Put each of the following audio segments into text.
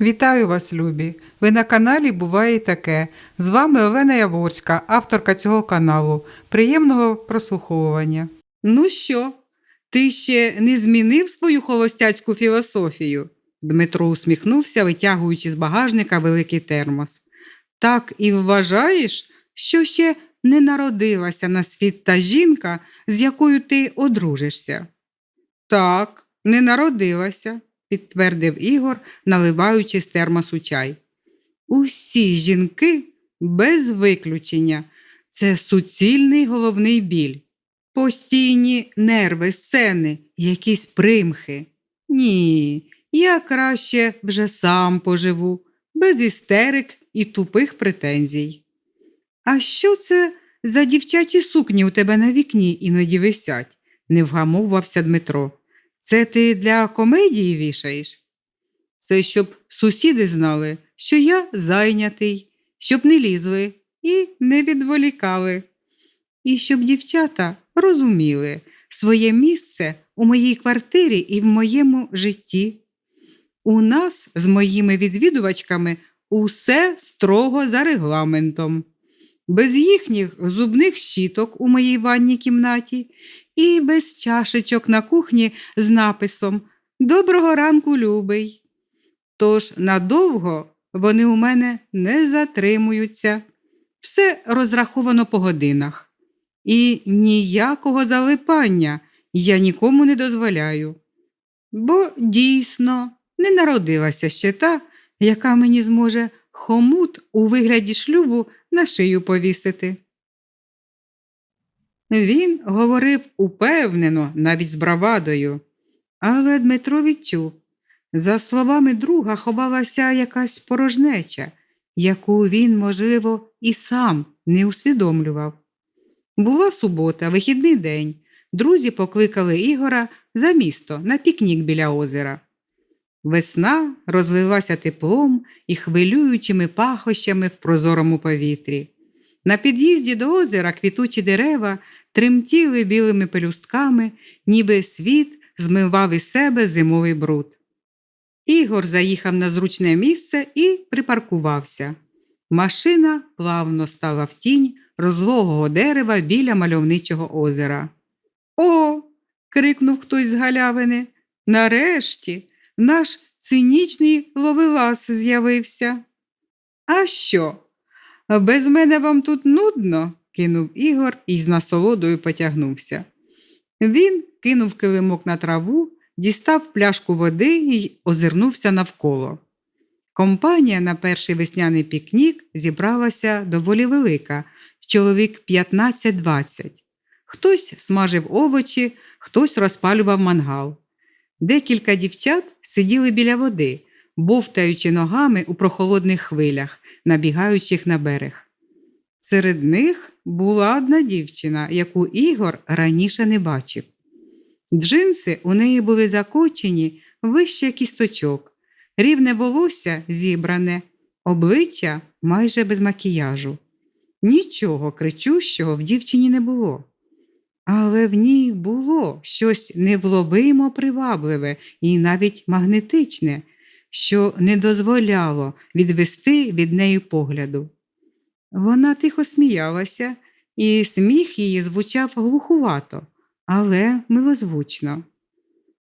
Вітаю вас, любі! Ви на каналі Буває таке. З вами Олена Яворська, авторка цього каналу. Приємного прослуховування. Ну що, ти ще не змінив свою холостяцьку філософію? Дмитро усміхнувся, витягуючи з багажника великий термос. Так і вважаєш, що ще не народилася на світ та жінка, з якою ти одружишся? Так, не народилася, підтвердив Ігор, наливаючи з термосу чай. Усі жінки без виключення. Це суцільний головний біль. Постійні нерви, сцени, якісь примхи. Ні, я краще вже сам поживу, без істерик і тупих претензій. А що це за дівчачі сукні у тебе на вікні іноді висять? не вгамовувався Дмитро. Це ти для комедії вішаєш? Це щоб сусіди знали, що я зайнятий, щоб не лізли і не відволікали. І щоб дівчата розуміли своє місце у моїй квартирі і в моєму житті. У нас з моїми відвідувачками усе строго за регламентом. Без їхніх зубних щіток у моїй ванній кімнаті і без чашечок на кухні з написом Доброго ранку, любий. Тож надовго вони у мене не затримуються. Все розраховано по годинах. І ніякого залипання я нікому не дозволяю. Бо дійсно не народилася ще та, яка мені зможе хомут у вигляді шлюбу на шию повісити. Він говорив упевнено, навіть з бравадою, але Дмитро відчув. За словами друга ховалася якась порожнеча, яку він, можливо, і сам не усвідомлював. Була субота, вихідний день. Друзі покликали Ігора за місто на пікнік біля озера. Весна розлилася теплом і хвилюючими пахощами в прозорому повітрі. На під'їзді до озера квітучі дерева тремтіли білими пелюстками, ніби світ змивав із себе зимовий бруд. Ігор заїхав на зручне місце і припаркувався. Машина плавно стала в тінь розлогого дерева біля мальовничого озера. О. крикнув хтось з галявини. Нарешті наш цинічний ловелас з'явився. А що? Без мене вам тут нудно? Кинув Ігор і з насолодою потягнувся. Він кинув килимок на траву, дістав пляшку води і озирнувся навколо. Компанія на перший весняний пікнік зібралася доволі велика, чоловік 15-20. Хтось смажив овочі, хтось розпалював мангал. Декілька дівчат сиділи біля води, бовтаючи ногами у прохолодних хвилях, набігаючих на берег. Серед них була одна дівчина, яку Ігор раніше не бачив. Джинси у неї були закочені вище кісточок, рівне волосся зібране, обличчя майже без макіяжу. Нічого кричущого в дівчині не було. Але в ній було щось невловимо привабливе і навіть магнетичне, що не дозволяло відвести від неї погляду. Вона тихо сміялася, і сміх її звучав глухувато, але милозвучно.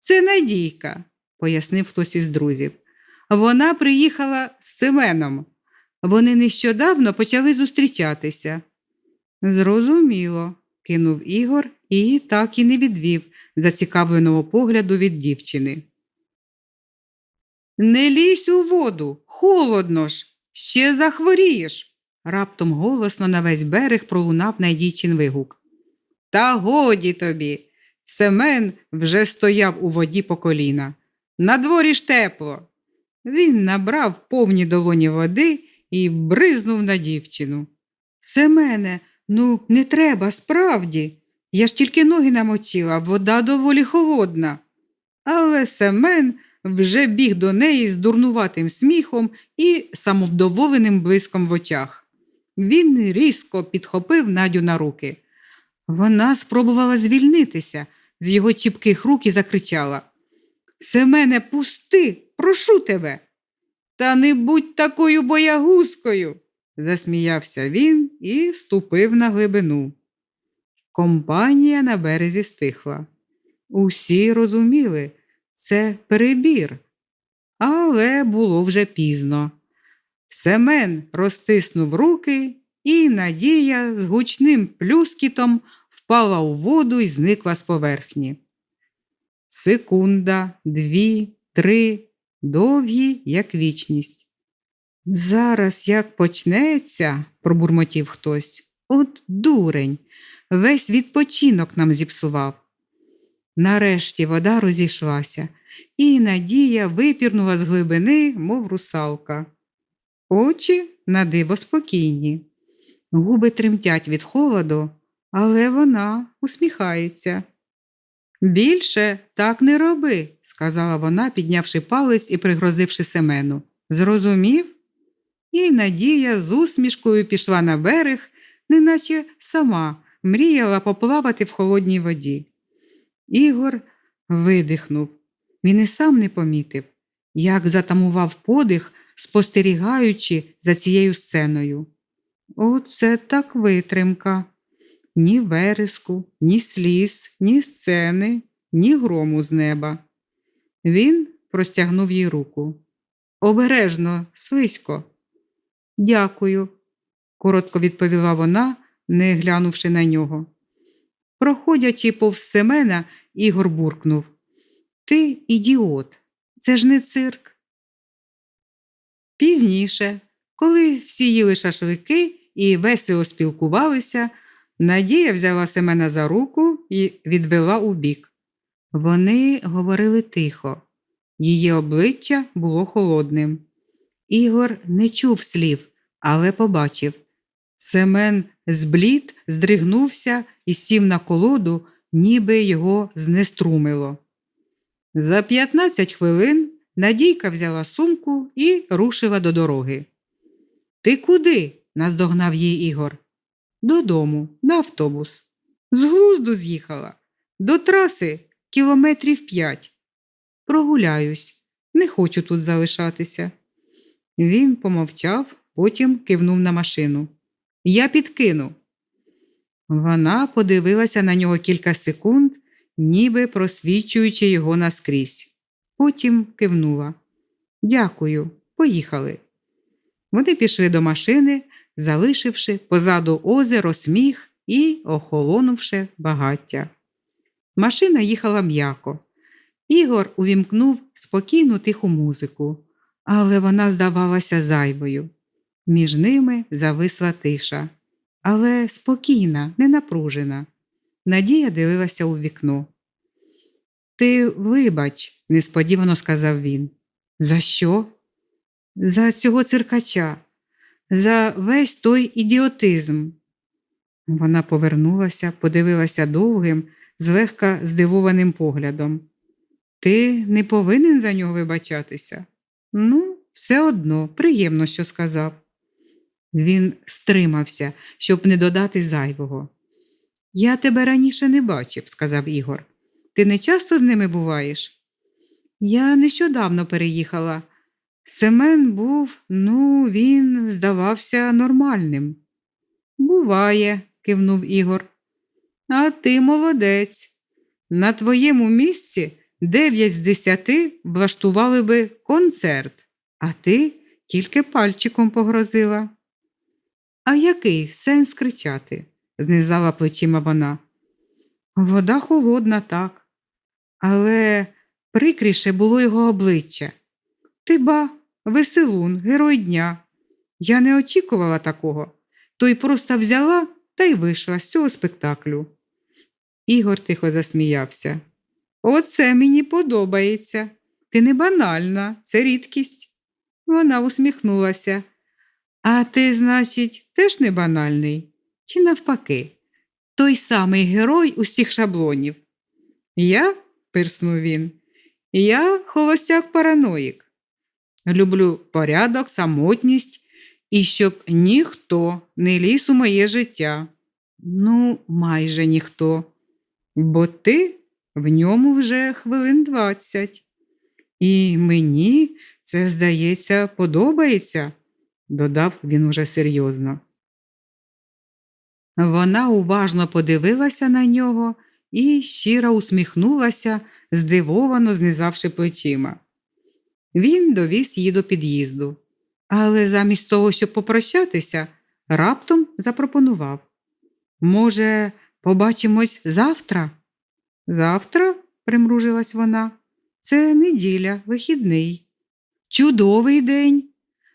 Це Надійка, пояснив хтось із друзів. Вона приїхала з Семеном. Вони нещодавно почали зустрічатися. Зрозуміло, кинув Ігор і так і не відвів зацікавленого погляду від дівчини. Не лізь у воду, холодно ж, ще захворієш. Раптом голосно на весь берег пролунав найдійчин вигук. Та годі тобі. Семен вже стояв у воді по коліна. На дворі ж тепло. Він набрав повні долоні води і бризнув на дівчину. Семене, ну не треба, справді. Я ж тільки ноги намочила, вода доволі холодна. Але Семен вже біг до неї з дурнуватим сміхом і самовдоволеним блиском в очах. Він різко підхопив Надю на руки. Вона спробувала звільнитися з його чіпких рук і закричала Семене, пусти, прошу тебе. Та не будь такою боягузкою, засміявся він і ступив на глибину. Компанія на березі стихла. Усі розуміли, це перебір, але було вже пізно. Семен розтиснув руки, і Надія з гучним плюскітом впала у воду і зникла з поверхні. Секунда, дві, три, довгі, як вічність. Зараз як почнеться, пробурмотів хтось. От дурень, весь відпочинок нам зіпсував. Нарешті вода розійшлася, і Надія випірнула з глибини, мов русалка. Очі на диво спокійні. Губи тремтять від холоду, але вона усміхається. Більше так не роби, сказала вона, піднявши палець і пригрозивши Семену. Зрозумів? І Надія з усмішкою пішла на берег, неначе сама мріяла поплавати в холодній воді. Ігор видихнув. Він і сам не помітив, як затамував подих, спостерігаючи за цією сценою. Оце так витримка. Ні вереску, ні сліз, ні сцени, ні грому з неба. Він простягнув їй руку. Обережно, слизько. Дякую, коротко відповіла вона, не глянувши на нього. Проходячи повз Семена, Ігор буркнув. Ти ідіот, це ж не цирк. Пізніше, коли всі їли шашлики і весело спілкувалися, Надія взяла Семена за руку і відвела у бік. Вони говорили тихо, її обличчя було холодним. Ігор не чув слів, але побачив. Семен зблід, здригнувся і сів на колоду, ніби його знеструмило. За 15 хвилин Надійка взяла сумку і рушила до дороги. Ти куди? наздогнав її Ігор. Додому, на автобус. З глузду з'їхала. До траси кілометрів п'ять. Прогуляюсь, не хочу тут залишатися. Він помовчав, потім кивнув на машину. Я підкину. Вона подивилася на нього кілька секунд, ніби просвічуючи його наскрізь. Потім кивнула. Дякую, поїхали. Вони пішли до машини, залишивши позаду озеро сміх і охолонувши багаття. Машина їхала м'яко. Ігор увімкнув спокійну тиху музику, але вона здавалася зайвою. Між ними зависла тиша, але спокійна, не напружена. Надія дивилася у вікно. Ти вибач, несподівано сказав він. За що? За цього циркача, за весь той ідіотизм. Вона повернулася, подивилася довгим, злегка здивованим поглядом. Ти не повинен за нього вибачатися? Ну, все одно, приємно, що сказав. Він стримався, щоб не додати зайвого. Я тебе раніше не бачив, сказав Ігор. Ти не часто з ними буваєш? Я нещодавно переїхала. Семен був, ну, він здавався нормальним. Буває, кивнув Ігор. А ти молодець. На твоєму місці дев'ять з десяти влаштували би концерт, а ти тільки пальчиком погрозила. А який сенс кричати? знизала плечима вона. Вода холодна, так, але прикріше було його обличчя. Ти ба, веселун, герой дня. Я не очікувала такого, то й просто взяла та й вийшла з цього спектаклю. Ігор тихо засміявся. Оце мені подобається. Ти не банальна, це рідкість. Вона усміхнулася. А ти, значить, теж не банальний? Чи навпаки, той самий герой усіх шаблонів? Я, пирснув він, я холостяк параноїк. Люблю порядок, самотність і щоб ніхто не ліз у моє життя. Ну, майже ніхто, бо ти в ньому вже хвилин двадцять. І мені це, здається, подобається, додав він уже серйозно. Вона уважно подивилася на нього і щиро усміхнулася, здивовано знизавши плечима. Він довіз її до під'їзду, але замість того, щоб попрощатися, раптом запропонував Може, побачимось завтра? Завтра, примружилась вона, це неділя, вихідний. Чудовий день.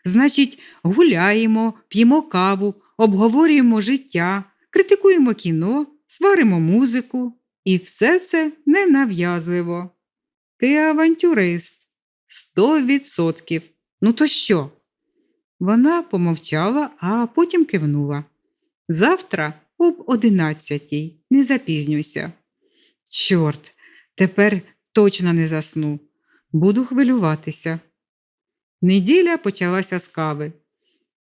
Значить, гуляємо, п'ємо каву, обговорюємо життя, критикуємо кіно, сваримо музику. І все це ненав'язливо. Ти авантюрист. Сто відсотків. Ну то що? Вона помовчала, а потім кивнула. Завтра об одинадцятій, не запізнюйся. Чорт, тепер точно не засну. Буду хвилюватися. Неділя почалася з кави.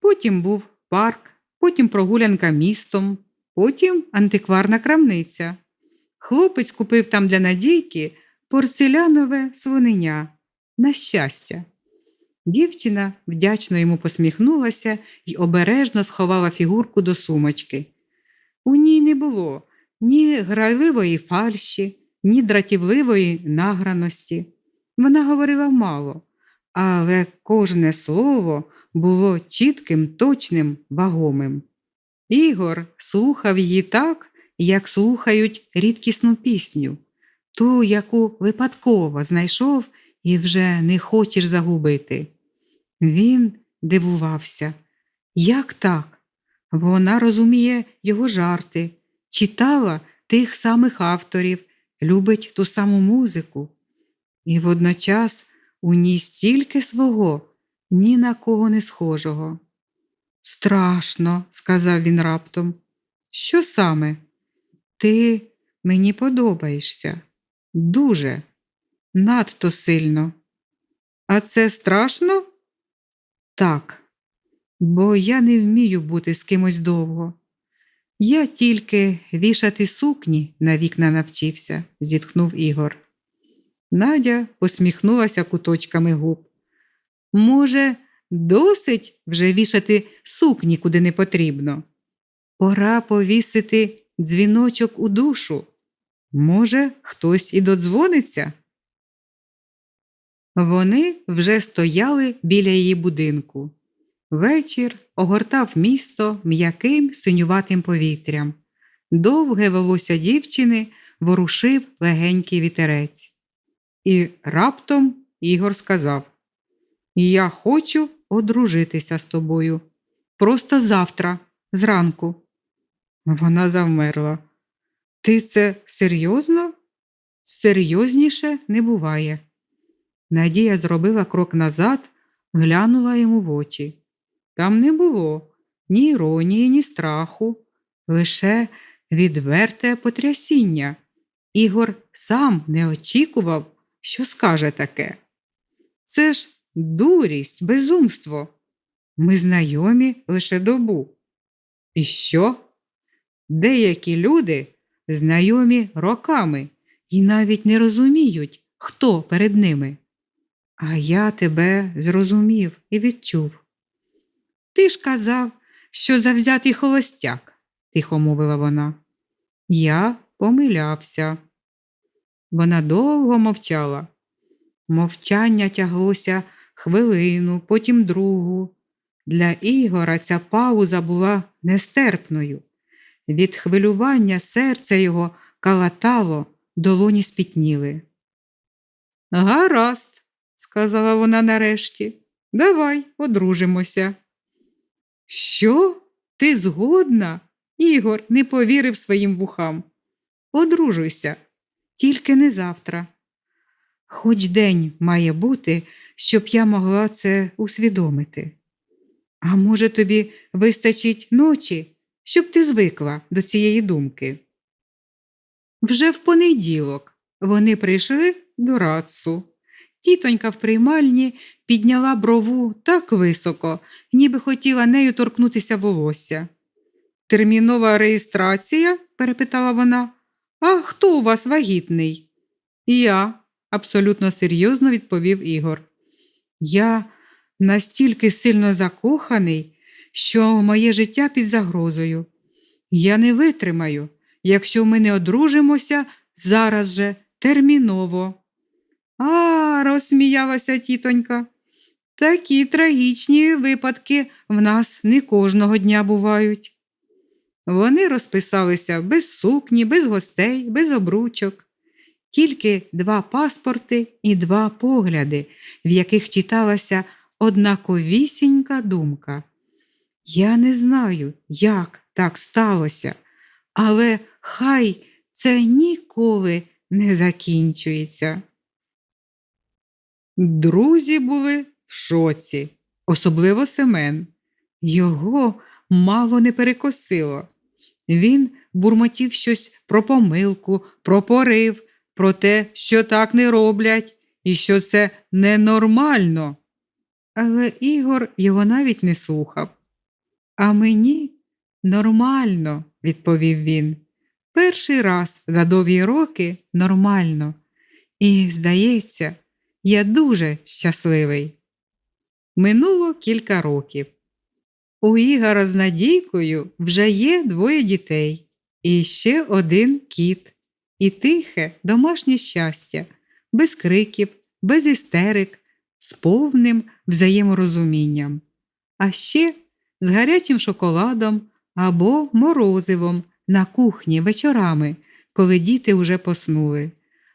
Потім був парк, потім прогулянка містом, потім антикварна крамниця. Хлопець купив там для Надійки порцелянове свинення. На щастя. Дівчина вдячно йому посміхнулася і обережно сховала фігурку до сумочки. У ній не було ні грайливої фальші, ні дратівливої награності. Вона говорила мало, але кожне слово було чітким, точним, вагомим. Ігор слухав її так, як слухають рідкісну пісню, ту, яку випадково знайшов і вже не хочеш загубити. Він дивувався, як так? Вона розуміє його жарти, читала тих самих авторів, любить ту саму музику. І водночас у ній стільки свого, ні на кого не схожого. Страшно, сказав він раптом. Що саме? Ти мені подобаєшся. Дуже, надто сильно. А це страшно? Так, бо я не вмію бути з кимось довго. Я тільки вішати сукні на вікна навчився, зітхнув Ігор. Надя посміхнулася куточками губ. Може, досить вже вішати сукні куди не потрібно. Пора повісити дзвіночок у душу. Може, хтось і додзвониться? Вони вже стояли біля її будинку. Вечір огортав місто м'яким синюватим повітрям. Довге волосся дівчини ворушив легенький вітерець. І раптом Ігор сказав: Я хочу одружитися з тобою. Просто завтра, зранку. Вона завмерла. Ти це серйозно? Серйозніше не буває. Надія зробила крок назад, глянула йому в очі. Там не було ні іронії, ні страху, лише відверте потрясіння. Ігор сам не очікував, що скаже таке. Це ж дурість, безумство. Ми знайомі лише добу. І що? Деякі люди знайомі роками і навіть не розуміють, хто перед ними. А я тебе зрозумів і відчув. Ти ж казав, що завзятий холостяк, тихо мовила вона. Я помилявся. Вона довго мовчала. Мовчання тяглося хвилину, потім другу. Для Ігора ця пауза була нестерпною. Від хвилювання серце його калатало, долоні спітніли. Гаразд, сказала вона нарешті, давай одружимося. Що? Ти згодна? Ігор не повірив своїм вухам. Одружуйся, тільки не завтра. Хоч день має бути, щоб я могла це усвідомити. А може, тобі вистачить ночі, щоб ти звикла до цієї думки? Вже в понеділок вони прийшли до Рацу. Тітонька в приймальні підняла брову так високо, ніби хотіла нею торкнутися волосся. Термінова реєстрація? перепитала вона. А хто у вас вагітний? Я, абсолютно серйозно відповів Ігор. Я настільки сильно закоханий, що моє життя під загрозою. Я не витримаю, якщо ми не одружимося зараз же терміново. А, розсміялася тітонька. Такі трагічні випадки в нас не кожного дня бувають. Вони розписалися без сукні, без гостей, без обручок, тільки два паспорти і два погляди, в яких читалася однаковісінька думка. Я не знаю, як так сталося, але хай це ніколи не закінчується. Друзі були в шоці, особливо Семен. Його мало не перекосило. Він бурмотів щось про помилку, про порив, про те, що так не роблять, і що це ненормально. Але Ігор його навіть не слухав. А мені нормально, відповів він. Перший раз за довгі роки нормально. І, здається, я дуже щасливий. Минуло кілька років. У Ігора з Надійкою вже є двоє дітей, і ще один кіт, і тихе домашнє щастя, без криків, без істерик, з повним взаєморозумінням, а ще з гарячим шоколадом або морозивом на кухні вечорами, коли діти вже поснули,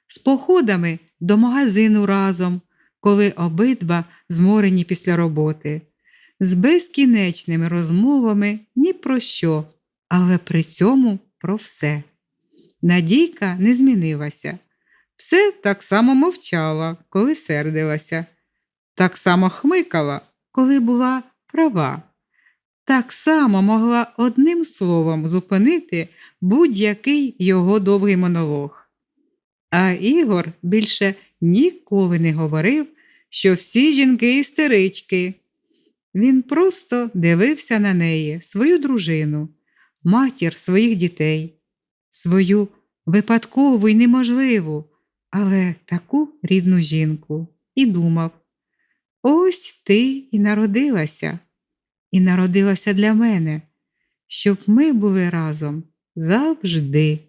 з походами до магазину разом, коли обидва зморені після роботи, з безкінечними розмовами ні про що, але при цьому про все. Надійка не змінилася. Все так само мовчала, коли сердилася, так само хмикала, коли була права. Так само могла одним словом зупинити будь-який його довгий монолог. А Ігор більше ніколи не говорив, що всі жінки істерички. Він просто дивився на неї, свою дружину, матір своїх дітей, свою випадкову і неможливу, але таку рідну жінку, і думав: ось ти і народилася, і народилася для мене, щоб ми були разом завжди.